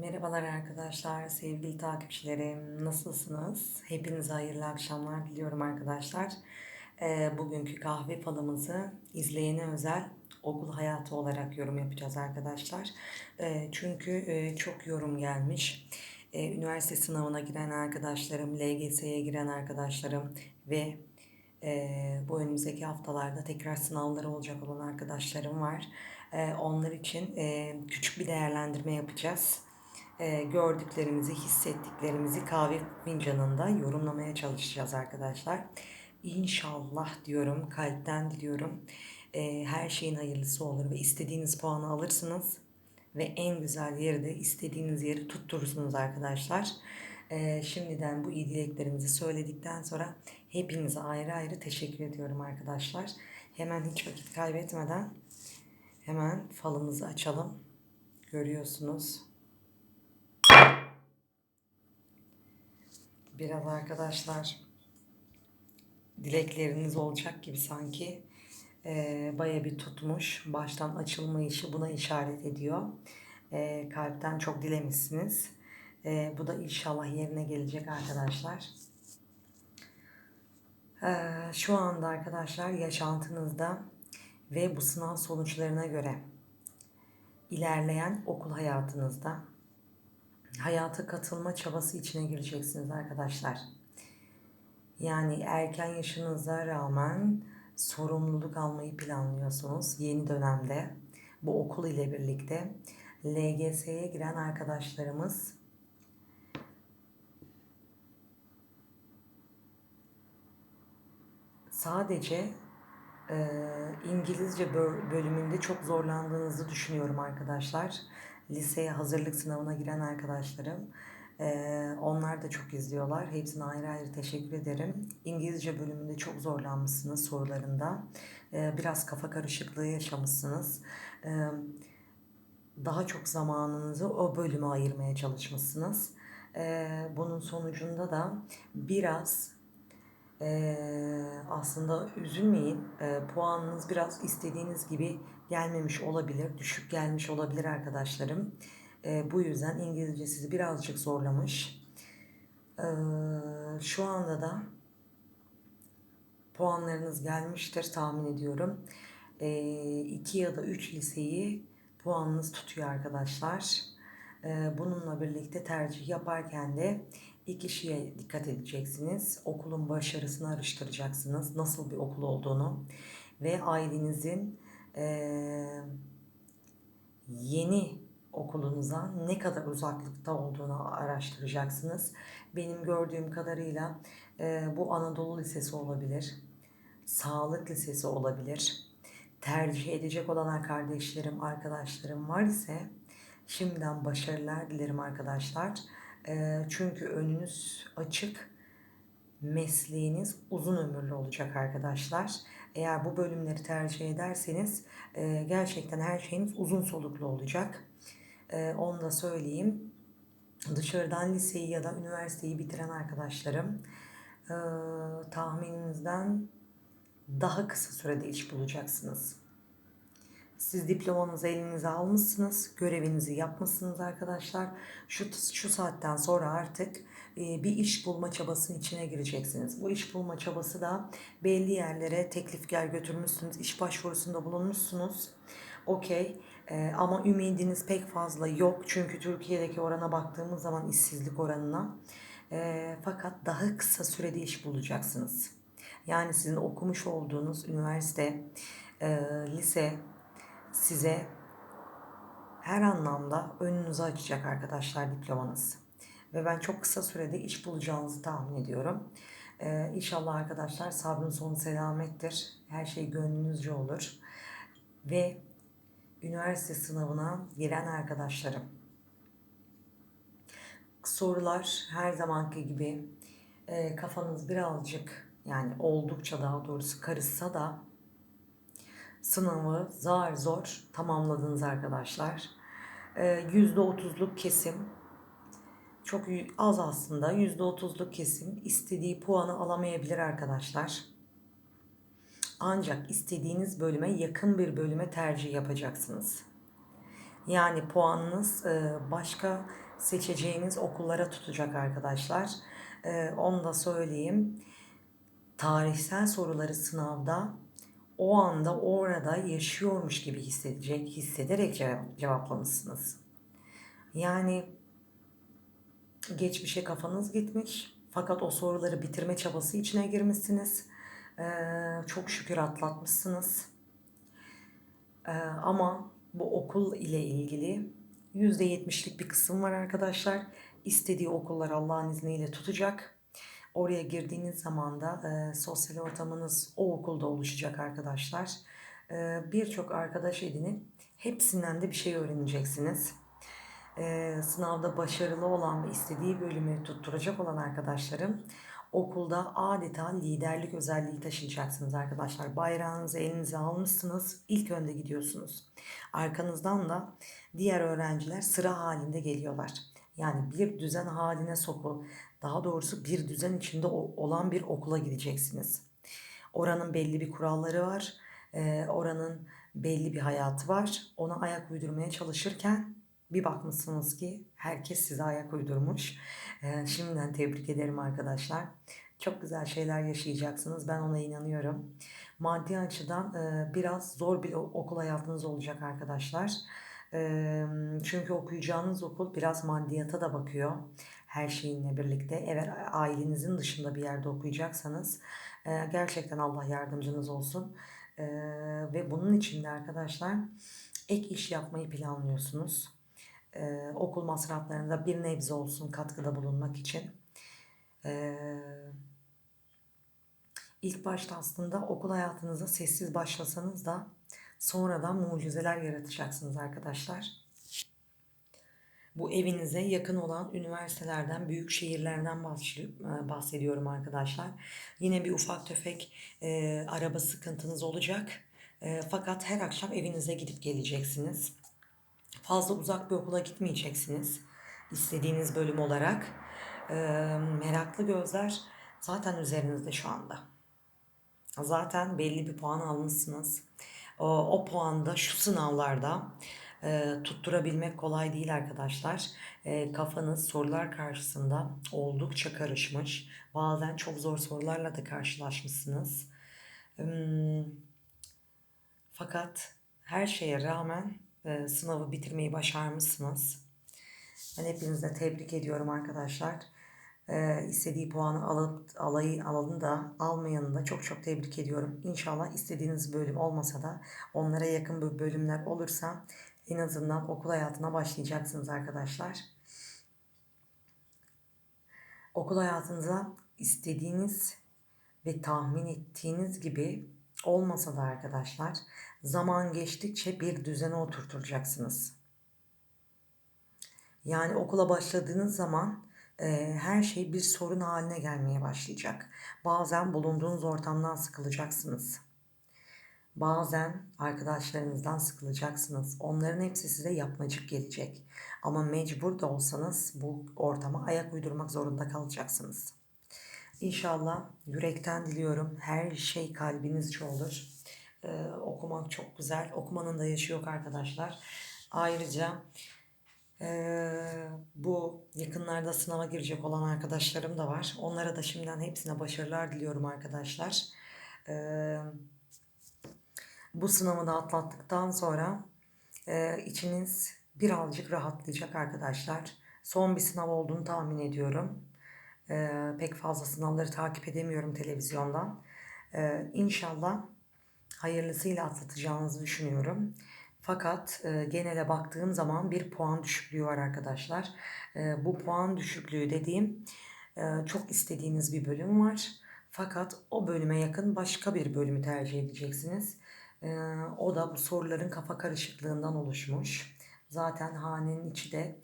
Merhabalar arkadaşlar, sevgili takipçilerim. Nasılsınız? Hepinize hayırlı akşamlar diliyorum arkadaşlar. Ee, bugünkü kahve falımızı izleyene özel okul hayatı olarak yorum yapacağız arkadaşlar. Ee, çünkü e, çok yorum gelmiş. Ee, üniversite sınavına giren arkadaşlarım, LGS'ye giren arkadaşlarım ve e, bu önümüzdeki haftalarda tekrar sınavları olacak olan arkadaşlarım var. Onlar için e, küçük bir değerlendirme yapacağız e, gördüklerimizi, hissettiklerimizi kahve fincanında yorumlamaya çalışacağız arkadaşlar. İnşallah diyorum, kalpten diliyorum. E, her şeyin hayırlısı olur ve istediğiniz puanı alırsınız. Ve en güzel yeri de istediğiniz yeri tutturursunuz arkadaşlar. E, şimdiden bu iyi dileklerimizi söyledikten sonra hepinize ayrı ayrı teşekkür ediyorum arkadaşlar. Hemen hiç vakit kaybetmeden hemen falımızı açalım. Görüyorsunuz. Biraz arkadaşlar dilekleriniz olacak gibi sanki e, baya bir tutmuş. Baştan açılma işi buna işaret ediyor. E, kalpten çok dilemişsiniz. E, bu da inşallah yerine gelecek arkadaşlar. E, şu anda arkadaşlar yaşantınızda ve bu sınav sonuçlarına göre ilerleyen okul hayatınızda hayata katılma çabası içine gireceksiniz arkadaşlar. Yani erken yaşınıza rağmen sorumluluk almayı planlıyorsunuz yeni dönemde. Bu okul ile birlikte LGS'ye giren arkadaşlarımız sadece e, İngilizce bölümünde çok zorlandığınızı düşünüyorum arkadaşlar liseye hazırlık sınavına giren arkadaşlarım. Onlar da çok izliyorlar. Hepsine ayrı ayrı teşekkür ederim. İngilizce bölümünde çok zorlanmışsınız sorularında. Biraz kafa karışıklığı yaşamışsınız. Daha çok zamanınızı o bölüme ayırmaya çalışmışsınız. Bunun sonucunda da biraz aslında üzülmeyin. Puanınız biraz istediğiniz gibi gelmemiş olabilir, düşük gelmiş olabilir arkadaşlarım. E, bu yüzden İngilizce sizi birazcık zorlamış. E, şu anda da puanlarınız gelmiştir tahmin ediyorum. E, iki ya da üç liseyi puanınız tutuyor arkadaşlar. E, bununla birlikte tercih yaparken de iki şeye dikkat edeceksiniz. Okulun başarısını araştıracaksınız. Nasıl bir okul olduğunu ve ailenizin e, yeni okulunuza ne kadar uzaklıkta olduğunu araştıracaksınız. Benim gördüğüm kadarıyla e, bu Anadolu Lisesi olabilir, Sağlık Lisesi olabilir. Tercih edecek olan kardeşlerim, arkadaşlarım var ise şimdiden başarılar dilerim arkadaşlar. E, çünkü önünüz açık, mesleğiniz uzun ömürlü olacak arkadaşlar. Eğer bu bölümleri tercih ederseniz e, gerçekten her şeyiniz uzun soluklu olacak. E, onu da söyleyeyim. Dışarıdan liseyi ya da üniversiteyi bitiren arkadaşlarım e, tahmininizden daha kısa sürede iş bulacaksınız. Siz diplomanızı elinize almışsınız, görevinizi yapmışsınız arkadaşlar. Şu, şu saatten sonra artık bir iş bulma çabasının içine gireceksiniz. Bu iş bulma çabası da belli yerlere teklif gel götürmüşsünüz, iş başvurusunda bulunmuşsunuz. Okey e, ama ümidiniz pek fazla yok çünkü Türkiye'deki orana baktığımız zaman işsizlik oranına. E, fakat daha kısa sürede iş bulacaksınız. Yani sizin okumuş olduğunuz üniversite, lise size her anlamda önünüzü açacak arkadaşlar diplomanız. Ve ben çok kısa sürede iş bulacağınızı tahmin ediyorum. Ee, inşallah arkadaşlar sabrın sonu selamettir. Her şey gönlünüzce olur. Ve üniversite sınavına giren arkadaşlarım. Sorular her zamanki gibi e, kafanız birazcık yani oldukça daha doğrusu karışsa da sınavı zar zor tamamladınız arkadaşlar. %30'luk ee, kesim çok az aslında %30'luk kesim istediği puanı alamayabilir arkadaşlar. Ancak istediğiniz bölüme yakın bir bölüme tercih yapacaksınız. Yani puanınız e, başka seçeceğiniz okullara tutacak arkadaşlar. E, onu da söyleyeyim. Tarihsel soruları sınavda o anda orada yaşıyormuş gibi hissedecek, hissederek cevap, cevaplamışsınız. Yani geçmişe kafanız gitmiş fakat o soruları bitirme çabası içine girmişsiniz. Ee, çok şükür atlatmışsınız. Ee, ama bu okul ile ilgili %70'lik bir kısım var arkadaşlar. İstediği okullar Allah'ın izniyle tutacak. Oraya girdiğiniz zaman da e, sosyal ortamınız o okulda oluşacak arkadaşlar. E, Birçok arkadaş edinip hepsinden de bir şey öğreneceksiniz. E, sınavda başarılı olan ve istediği bölümü tutturacak olan arkadaşlarım okulda adeta liderlik özelliği taşıyacaksınız arkadaşlar. Bayrağınızı elinize almışsınız. ilk önde gidiyorsunuz. Arkanızdan da diğer öğrenciler sıra halinde geliyorlar. Yani bir düzen haline sokul. Daha doğrusu bir düzen içinde olan bir okula gideceksiniz. Oranın belli bir kuralları var. Oranın belli bir hayatı var. Ona ayak uydurmaya çalışırken bir bakmışsınız ki herkes size ayak uydurmuş. Ee, şimdiden tebrik ederim arkadaşlar. Çok güzel şeyler yaşayacaksınız. Ben ona inanıyorum. Maddi açıdan e, biraz zor bir okul hayatınız olacak arkadaşlar. E, çünkü okuyacağınız okul biraz maddiyata da bakıyor. Her şeyinle birlikte. Eğer ailenizin dışında bir yerde okuyacaksanız e, gerçekten Allah yardımcınız olsun. E, ve bunun için de arkadaşlar ek iş yapmayı planlıyorsunuz e, okul masraflarında bir nebze olsun katkıda bulunmak için. E, ilk başta aslında okul hayatınıza sessiz başlasanız da sonradan mucizeler yaratacaksınız arkadaşlar. Bu evinize yakın olan üniversitelerden, büyük şehirlerden bahsediyorum arkadaşlar. Yine bir ufak tefek e, araba sıkıntınız olacak. E, fakat her akşam evinize gidip geleceksiniz. Fazla uzak bir okula gitmeyeceksiniz. İstediğiniz bölüm olarak. E, meraklı gözler zaten üzerinizde şu anda. Zaten belli bir puan almışsınız. O, o puanda şu sınavlarda e, tutturabilmek kolay değil arkadaşlar. E, kafanız sorular karşısında oldukça karışmış. Bazen çok zor sorularla da karşılaşmışsınız. E, fakat her şeye rağmen e, sınavı bitirmeyi başarmışsınız. Ben hepinizi tebrik ediyorum arkadaşlar. E, istediği puanı alıp alayı alanı da almayanı da çok çok tebrik ediyorum. İnşallah istediğiniz bölüm olmasa da onlara yakın bölümler olursa en azından okul hayatına başlayacaksınız arkadaşlar. Okul hayatınıza istediğiniz ve tahmin ettiğiniz gibi olmasa da arkadaşlar zaman geçtikçe bir düzene oturtulacaksınız. Yani okula başladığınız zaman e, her şey bir sorun haline gelmeye başlayacak. Bazen bulunduğunuz ortamdan sıkılacaksınız. Bazen arkadaşlarınızdan sıkılacaksınız. Onların hepsi size yapmacık gelecek. Ama mecbur da olsanız bu ortama ayak uydurmak zorunda kalacaksınız. İnşallah yürekten diliyorum her şey kalbinizce olur. Ee, okumak çok güzel. Okumanın da yaşı yok arkadaşlar. Ayrıca e, bu yakınlarda sınava girecek olan arkadaşlarım da var. Onlara da şimdiden hepsine başarılar diliyorum arkadaşlar. Ee, bu sınavı da atlattıktan sonra e, içiniz birazcık rahatlayacak arkadaşlar. Son bir sınav olduğunu tahmin ediyorum. E, pek fazla sınavları takip edemiyorum televizyondan. E, inşallah hayırlısıyla atlatacağınızı düşünüyorum. Fakat e, genele baktığım zaman bir puan düşüklüğü var arkadaşlar. E, bu puan düşüklüğü dediğim e, çok istediğiniz bir bölüm var. Fakat o bölüme yakın başka bir bölümü tercih edeceksiniz. E, o da bu soruların kafa karışıklığından oluşmuş. Zaten hanenin içi de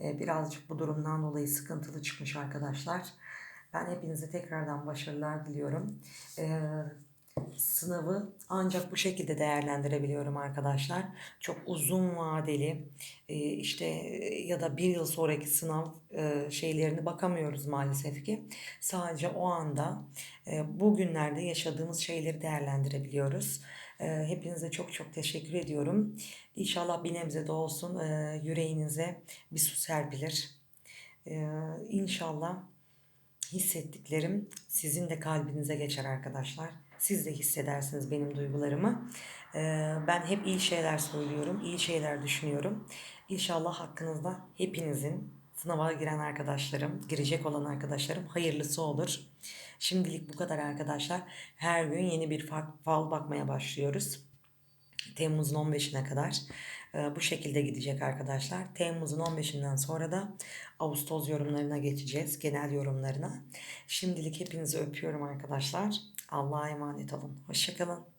birazcık bu durumdan dolayı sıkıntılı çıkmış arkadaşlar. Ben hepinize tekrardan başarılar diliyorum. E, sınavı ancak bu şekilde değerlendirebiliyorum arkadaşlar. Çok uzun vadeli e, işte ya da bir yıl sonraki sınav e, şeylerini bakamıyoruz maalesef ki. Sadece o anda e, bugünlerde yaşadığımız şeyleri değerlendirebiliyoruz. Ee, hepinize çok çok teşekkür ediyorum. İnşallah bir nebze de olsun e, yüreğinize bir su serpilir. Ee, inşallah hissettiklerim sizin de kalbinize geçer arkadaşlar. Siz de hissedersiniz benim duygularımı. Ee, ben hep iyi şeyler söylüyorum, iyi şeyler düşünüyorum. İnşallah hakkınızda hepinizin sınava giren arkadaşlarım, girecek olan arkadaşlarım hayırlısı olur. Şimdilik bu kadar arkadaşlar. Her gün yeni bir fa- fal bakmaya başlıyoruz. Temmuz'un 15'ine kadar e, bu şekilde gidecek arkadaşlar. Temmuz'un 15'inden sonra da Ağustos yorumlarına geçeceğiz. Genel yorumlarına. Şimdilik hepinizi öpüyorum arkadaşlar. Allah'a emanet olun. Hoşçakalın.